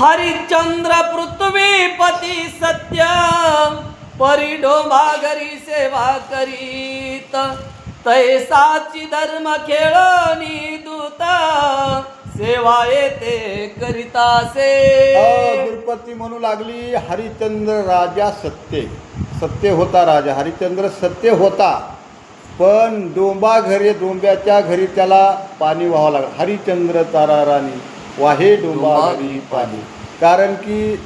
हरिश्चंद्र पृथ्वीपती सत्य परिडो घरी सेवा करीत। तैसाची धर्म खेळणी दूत सेवा येते करिता से। द्रुपदी म्हणू लागली हरिश्चंद्र राजा सत्य. सत्य होता राजा हरिश्चंद्र सत्य होता. पण डोंबा घरी डोंब्याच्या घरी त्याला पाणी व्हावं लागलं. हरिश्चंद्र तारा राणी वाहे डोंबा डोंबा पाणी. कारण की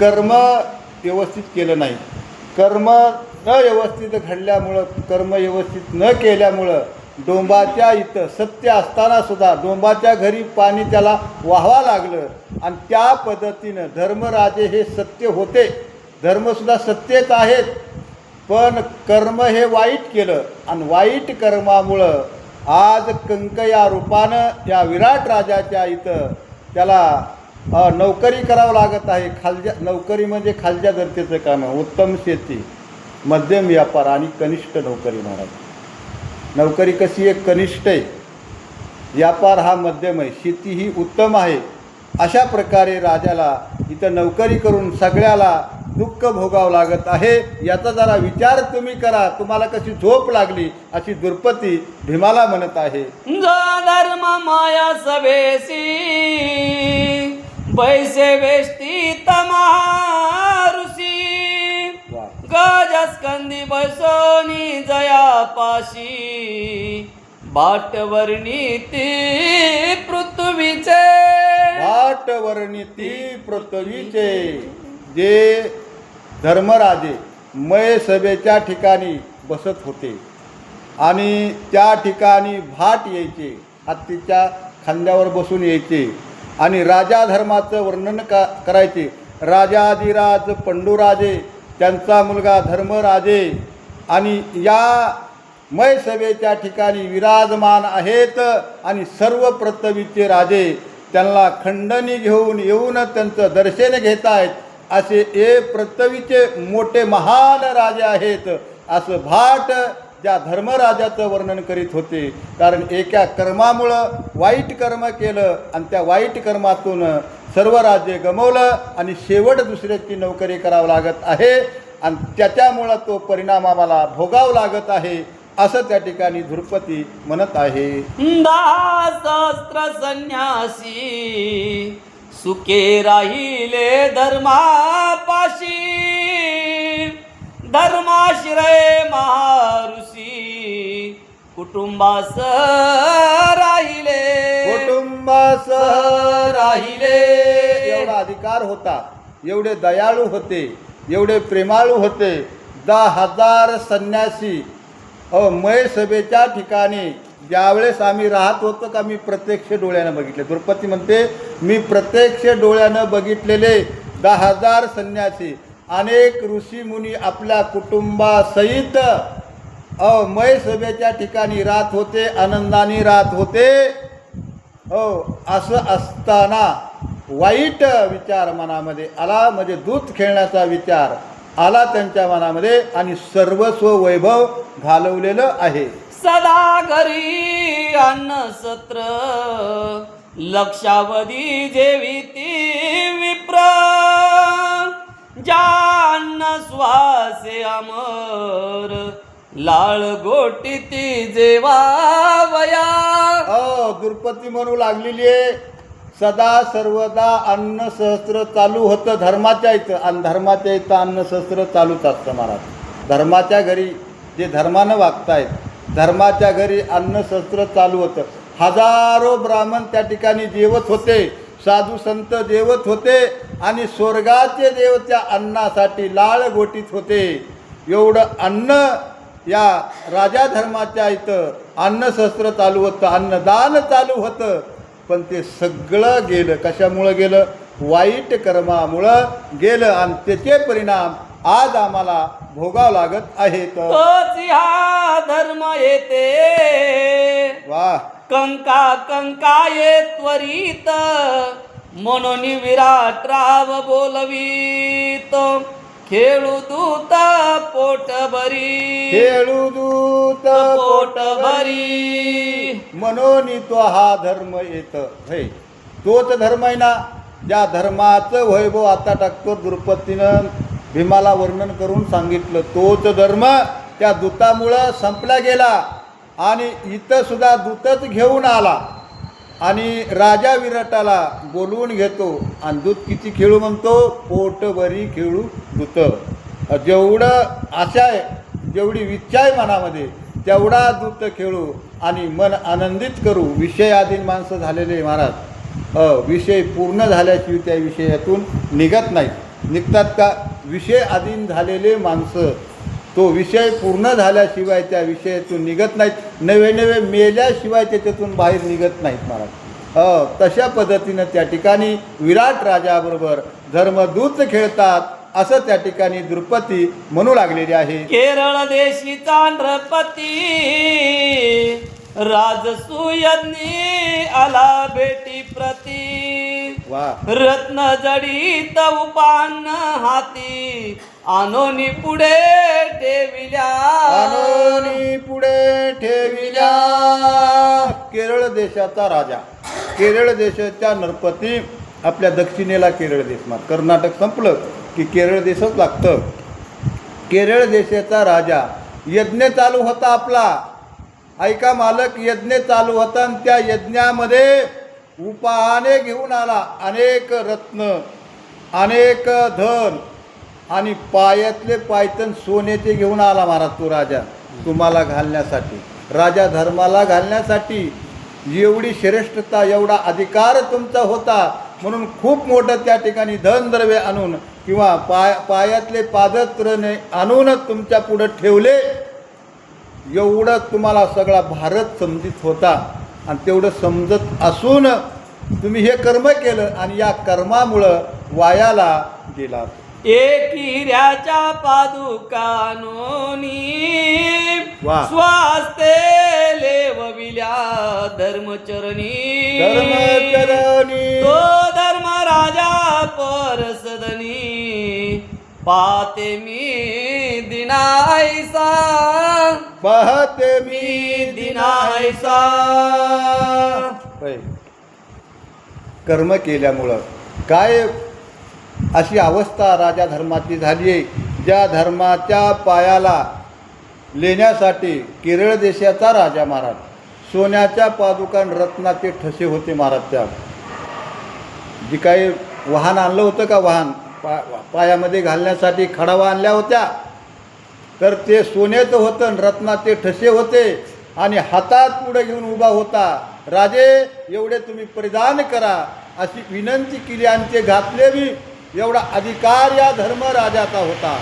कर्म व्यवस्थित केलं नाही. कर्म न व्यवस्थित घडल्यामुळं कर्म व्यवस्थित न केल्यामुळं डोंबाच्या इथं सत्य असताना सुद्धा डोंबाच्या घरी पाणी त्याला वाहवा लागलं. आणि त्या पद्धतीनं धर्मराजे हे सत्य होते. धर्मसुद्धा सत्यच आहेत. पण कर्म हे वाईट केलं. आणि वाईट कर्मामुळं आज कंक या रूपानं या विराट राजाच्या इथं त्याला नोकरी करावं लागत आहे. खालच्या नोकरी म्हणजे खालच्या दर्जेचं काम आहे. उत्तम शेती मध्यम व्यापार आणि कनिष्ठ नोकरी महाराज नोकरी कशी आहे? कनिष्ठ आहे. व्यापार हा मध्यम आहे. शेती ही उत्तम आहे. अशा प्रकारे राजाला इथं नोकरी करून सगळ्याला दुःख भोगावं लागत आहे. याचा जरा विचार तुम्ही करा. तुम्हाला कशी झोप लागली अशी दुर्पती भीमाला म्हणत आहे. धर्म माया सभेसी बैसे वेष्टी तमारुसी. गजस्कंदी बैसोनी जया पाशी. बाटवर्णी ती पृथ्वीचे. भाट वर्णिती पृथ्वीचे. जे धर्मराजे मय सभेच्या ठिकाणी बसत होते. आणि त्या ठिकाणी भाट यायचे. हत्तीच्या खांद्यावर बसून यायचे. आणि राजा धर्माचं वर्णन का करायचे. राजाधिराज पंडूराजे त्यांचा मुलगा धर्मराजे. आणि या मय सभेच्या ठिकाणी विराजमान आहेत आणि सर्व प्रतवीचे राजे त्यांना खंडणी घेऊन येऊन त्यांचं दर्शन घेत आहेत असे ए पृथ्वीचे मोठे महान राजे आहेत. असं भाट ज्या धर्मराजाचं वर्णन करीत होते. कारण एका कर्मामुळं वाईट कर्म केलं आणि त्या वाईट कर्मातून सर्व राज्य गमवलं आणि शेवट दुसऱ्याची नोकरी करावं लागत आहे. आणि त्याच्यामुळं तो परिणाम आम्हाला भोगावं लागत आहे असं त्या ठिकाणी ध्रुपती म्हणत आहे. दहा सहस्त्र संन्यासी सुखे राहिले धर्मापाशी धर्माश्रय महाऋषी कुटुंबास राहिले. कुटुंबासह राहिले. एवढा अधिकार होता एवढे दयाळू होते एवढे प्रेमाळू होते. दहा हजार संन्यासी अ मय सभेच्या ठिकाणी ज्यावेळेस आम्ही राहत होतो का मी प्रत्यक्ष डोळ्यानं बघितले. द्रौपदी म्हणते मी प्रत्यक्ष डोळ्यानं बघितलेले दहा हजार संन्यासी. अनेक ऋषीमुनी आपल्या कुटुंबासहित अ सभेच्या ठिकाणी राहत होते आनंदाने राहत होते. हो असं असताना वाईट विचार मनामध्ये आला म्हणजे दूध खेळण्याचा विचार आला त्यांच्या मनामध्ये आणि सर्वस्व वैभव घालवलेलं आहे. सदा घरी अन्न सत्र. लक्षावधी जेविती विप्र. जान्न स्वासे अमर. लाळ गोटी ती जेवावया वया. हो, दुर्पती म्हणू लागलेली आहे. सदा सर्वदा अन्न सहस्त्र चालू होतं धर्माच्या इथं. आणि धर्माच्या इथं अन्न सहस्त्र चालूच असतं महाराज. धर्माच्या घरी जे धर्मानं वागतायत धर्माच्या घरी अन्नशस्त्र चालू होतं. हजारो ब्राह्मण त्या ठिकाणी जेवत होते. साधू संत जेवत होते आणि स्वर्गाचे देव त्या अन्नासाठी लाळ गोटीत होते. एवढं अन्न या राजा धर्माच्या इथं अन्नशस्त्र चालू होतं अन्नदान चालू होतं. पण ते सगळं गेलं. कशामुळं गेलं? वाईट कर्मामुळं गेलं. आणि त्याचे परिणाम आज आम्हाला भोगावं लागत आहेत तोच हा धर्म येते. वा. कंका कंका ये त्वरित म्हणून विराट राव बोलवीत. खेळू दूत पोट भरी. खेळू दूत पोट भरी. म्हणून तो हा धर्म येत. हे. तोच धर्म आहे ना ज्या धर्माचं वैभव आता टाकतो द्रुपदीनं भीमाला वर्णन करून सांगितलं तोच धर्म त्या दूतामुळं संपला गेला आणि इथंसुद्धा दूतच घेऊन आला. आणि राजा विराटाला बोलवून घेतो आणि दूत किती खेळू म्हणतो? पोटभरी खेळू दूत. जेवढं आशा आहे जेवढी इच्छा आहे मनामध्ये तेवढा दूत खेळू आणि मन आनंदित करू. विषयाधीन माणसं झालेले महाराज. अ, विषय पूर्ण झाल्याशिवाय त्या विषयातून निघत नाही. निघतात का? विषय अधीन झालेले माणसं तो विषय पूर्ण झाल्याशिवाय त्या विषयातून निघत नाहीत. नवे नवे मेल्याशिवाय त्याच्यातून बाहेर निघत नाहीत महाराज. हो, तशा पद्धतीनं त्या ठिकाणी विराट राजाबरोबर धर्मदूत खेळतात असं त्या ठिकाणी द्रुपती म्हणू लागलेली आहे. केरळ देशी नृपती राजसूयनी आला भेटी प्रती रत्न जडीत उपान्न हाती. आनोनी पुढे ठेविल्या. आणोनी पुढे ठेविल्या. केरळ देशाचा राजा. केरळ देशाच्या नरपती आपल्या दक्षिणेला केरळ देश मात. कर्नाटक संपलं की केरळ देशच लागतं. केरळ देशाचा राजा. यज्ञ चालू होता आपला. ऐका मालक यज्ञ चालू होता आणि त्या यज्ञामध्ये उपाहाने घेऊन आला. अनेक रत्न अनेक धन आणि पायातले पायतन सोन्याचे घेऊन आला महाराज तो राजा. तुम्हाला घालण्यासाठी राजा धर्माला घालण्यासाठी एवढी श्रेष्ठता एवढा अधिकार तुमचा होता. म्हणून खूप मोठं त्या ठिकाणी धनद्रव्य आणून किंवा पाय पायातले पादत्रने आणून तुमच्या पुढं ठेवले. एवढं तुम्हाला सगळा भारत समजित होता. आणि तेवढं समजत असून तुम्ही हे कर्म केलं आणि या कर्मामुळं वायाला गेलात एक हिऱ्याच्या पादुकानोनी. स्वास्ते लेवविल्या धर्मचरणी. धर्मचरणी. तो धर्म राजा परसदनी. पाहते मी दिनायसा पाहते मी मी कर्म केल्यामुळं. काय अशी अवस्था राजा धर्माची झाली आहे? ज्या धर्माच्या पायाला लेण्यासाठी केरळ देशाचा राजा महाराज सोन्याच्या पादुकान रत्नाचे ठसे होते महाराज त्या जी काही वाहन आणलं होतं का वाहन? पा पायामध्ये घालण्यासाठी खडावा आणल्या होत्या. तर ते सोन्याचं होतं रत्नाचे ठसे होते. आणि हातात पुढे घेऊन उभा होता. राजे एवढे तुम्ही परिधान करा. अशी विनंती केली आणि ते घातले बी. एवढा अधिकार या धर्मराजाचा होता.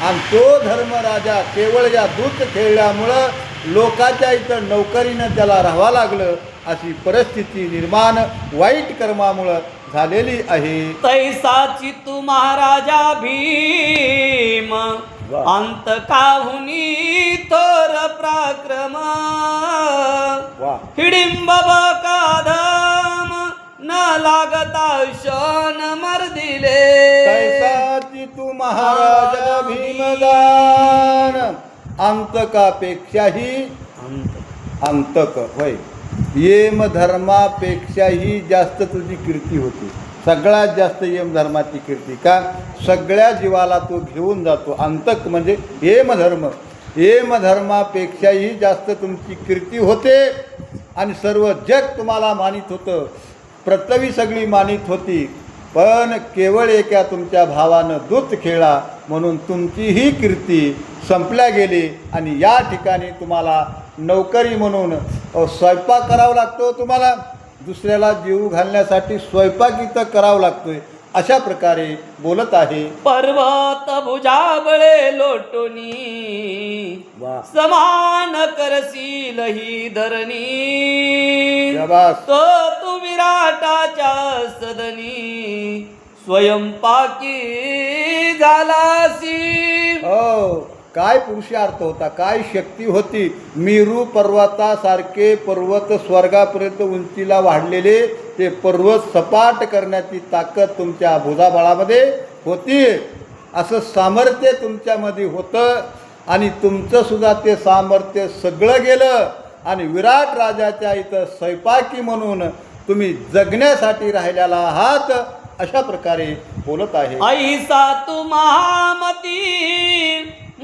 आणि तो धर्मराजा केवळ या दूत खेळल्यामुळं लोकाच्या इथं नोकरीनं त्याला राहावं लागलं. अशी परिस्थिती निर्माण वाईट कर्मामुळं झालेली आहे. तैसाची तू महाराजा भीम. अंत काहुनी थोर पराक्रम हिडिंब काधम न लागता शन मर्दिले. कैसाची तू महाराजा भीमदान अंतकापेक्षाही अंतक होय. येम धर्मापेक्षाही जास्त तुझी कीर्ती होती. सगळ्यात जास्त यम धर्माची कीर्ती का? सगळ्या जीवाला तो घेऊन जातो. अंतक म्हणजे येम धर्म. धर्मापेक्षाही जास्त तुमची कीर्ती होते आणि सर्व जग तुम्हाला मानित होतं. प्रतवी सगळी मानित होती. पण केवळ एका तुमच्या भावानं दूत खेळा म्हणून तुमची ही कीर्ती संपल्या गेली आणि या ठिकाणी तुम्हाला नोकरी म्हणून स्वयंपाक करावा लागतो तुम्हाला. दुसऱ्याला जीव घालण्यासाठी स्वयंपाक इथं करावा लागतोय. अशा प्रकारे बोलत आहे. पर्वत भुजाबळे लोटोनी वा. समान करशील ही धरणी. शाबास. तो तू विराटाच्या सदनी स्वयंपाकी झालासी. हो. काय पुरुषार्थ होता काय शक्ती होती? मेरू पर्वतासारखे पर्वत स्वर्गापर्यंत उंचीला वाढलेले ते पर्वत सपाट करण्याची ताकद तुमच्या भुजाबळामध्ये होती. असं सामर्थ्य तुमच्यामध्ये होतं आणि तुमचंसुद्धा ते सामर्थ्य सगळं गेलं. आणि विराट राजाच्या इथं स्वयंपाकी म्हणून तुम्ही जगण्यासाठी राहिलेला आहात अशा प्रकारे बोलत आहे. ऐसा तू महामती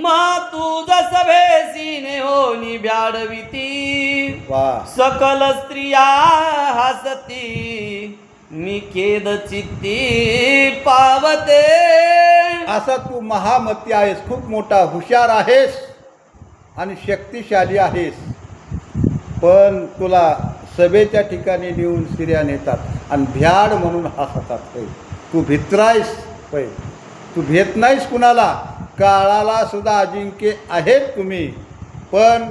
मा तुझ सभेसीने होनी ब्याडविती. वा. सकल स्त्रिया हसती मी खेद चित्ती पावते. असा तू महामती आहेस खूप मोठा हुशार आहेस आणि शक्तिशाली आहेस. पण तुला सभेच्या ठिकाणी नेऊन स्त्रिया नेतात आणि भ्याड म्हणून हसतात तू. भित्रायस होय तू भेट नाहीस कुणाला. काळाला सुद्धा अजिंक्य आहेत तुम्ही. पण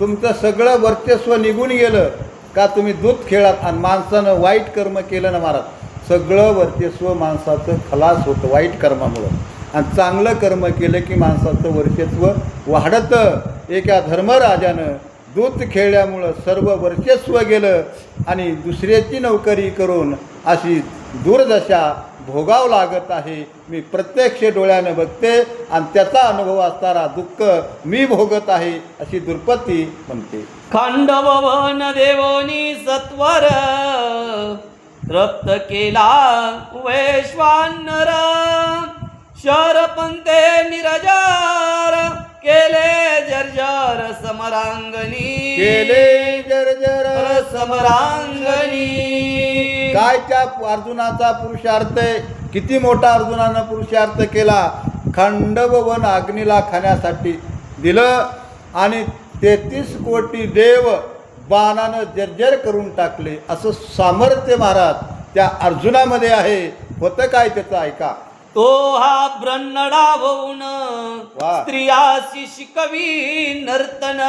तुमचं सगळं वर्चस्व निघून गेलं का तुम्ही दूध खेळात आणि माणसानं वाईट कर्म केलं ना महाराज? सगळं वर्चस्व माणसाचं खलास होतं वाईट कर्मामुळं. आणि चांगलं कर्म केलं की माणसाचं वर्चस्व वाढतं. एका धर्मराजानं दूध खेळल्यामुळं सर्व वर्चस्व गेलं आणि दुसऱ्याची नोकरी करून अशी दुर्दशा भोगावं लागत आहे. मी प्रत्यक्ष डोळ्यानं बघते आणि त्याचा अनुभव असणारा दुःख मी भोगत आहे अशी दुर्पती म्हणते. खंडभवन देवोनी सत्वर रक्त केला वैश्वानर शरपंते निरजार केले जर्जर समरांगणी. केले जर्जर समरांगणी. काय त्या अर्जुनाचा पुरुषार्थ किती मोठा अर्जुनानं पुरुषार्थ केला? खंडव वन अग्नीला खाण्यासाठी दिलं आणि तेहतीस कोटी देव बाणानं जर्जर करून टाकले. असं सामर्थ्य महाराज त्या अर्जुनामध्ये आहे. होतं काय त्याचं? ऐका. तो हा ब्रह्मडा होऊन वा. स्त्रियाशी शिकवी नर्तन.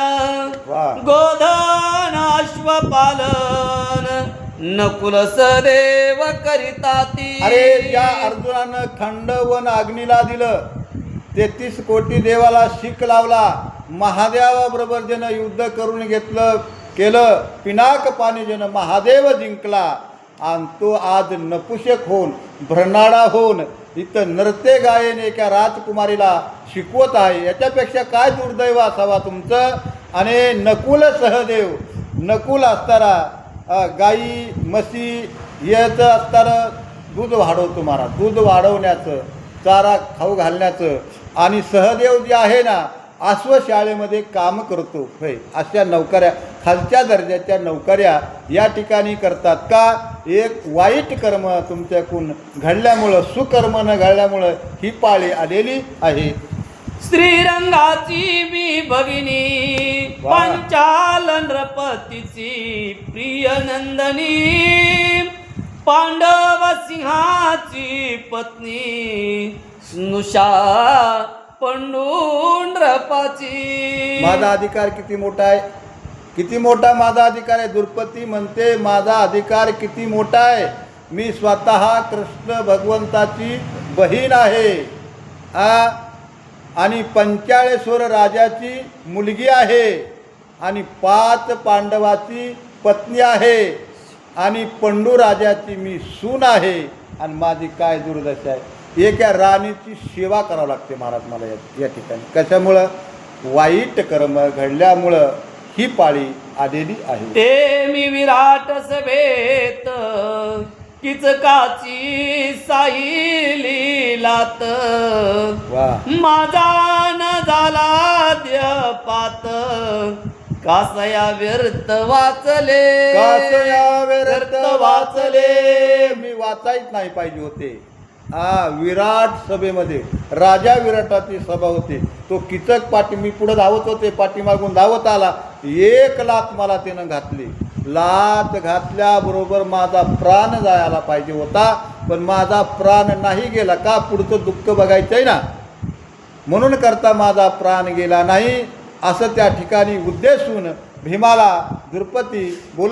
गोधन अश्वपालन. नकुल सदेव करिता ती. अरे ज्या अर्जुनानं खंडवन अग्नीला दिलं. तेहतीस कोटी देवाला शिक लावला. महादेवाबरोबर ज्यानं युद्ध करून घेतलं केलं पिनाक पाणी ज्यानं महादेव जिंकला आणि तो आज नपुषक होऊन भ्रणाडा होऊन इथं नृत्य गायन एका राजकुमारीला शिकवत आहे. याच्यापेक्षा काय दुर्दैव असावा तुमचं? आणि नकुल सहदेव नकुल असताना गाई म्हशी याचं असताना दूध वाढवतो महाराज. दूध वाढवण्याचं चारा खाऊ घालण्याचं आणि सहदेव जे आहे ना आश्वशाळेमध्ये काम करतो. होय अशा नौकऱ्या खालच्या दर्जाच्या नौकऱ्या या ठिकाणी करतात का? एक वाईट कर्म तुमच्याकडून घडल्यामुळं सुकर्म न घडल्यामुळं ही पाळी आलेली आहे. श्रीरंगाची मी भगिनी. पंचाल नृपतीची प्रिय नंदनी पांडव सिंहाची पत्नी स्नुषा पंडूंड्रपाची माझा अधिकार किती मोठा आहे? किती मोठा माझा अधिकार आहे? दुर्पती म्हणते माझा अधिकार किती मोठा आहे? मी स्वतः कृष्ण भगवंताची बहीण आहे. आ आणि पंचाळेश्वर राजाची मुलगी आहे आणि पाच पांडवाची पत्नी आहे आणि पंडू राजाची मी सून आहे. आणि माझी काय दुर्दशा आहे? एका राणीची सेवा करावं लागते महाराज मला या या ठिकाणी. कशामुळं? वाईट कर्म घडल्यामुळं ही पाळी आलेली आहे. ते मी विराट सभेत किचकाची साहिलीलात वा. माझा न झाला द्यपात. कासया व्यर्थ वाचले. कासया व्यर्थ वाचले. मी वाचायच नाही पाहिजे होते. हा विराट सभेमध्ये राजा विराटाची सभा होते. तो किचक पाठी मी पुढे धावत होते पाठीमागून धावत आला. एक लात मला त्यानं घातली. लात घातल्याबरोबर माझा प्राण जायला पाहिजे होता पण माझा प्राण नाही गेला. का पुढचं दुःख बघायचं आहे ना? म्हणून करता माझा प्राण गेला नाही असं त्या ठिकाणी उद्देशून भीमाला द्रुपती बोल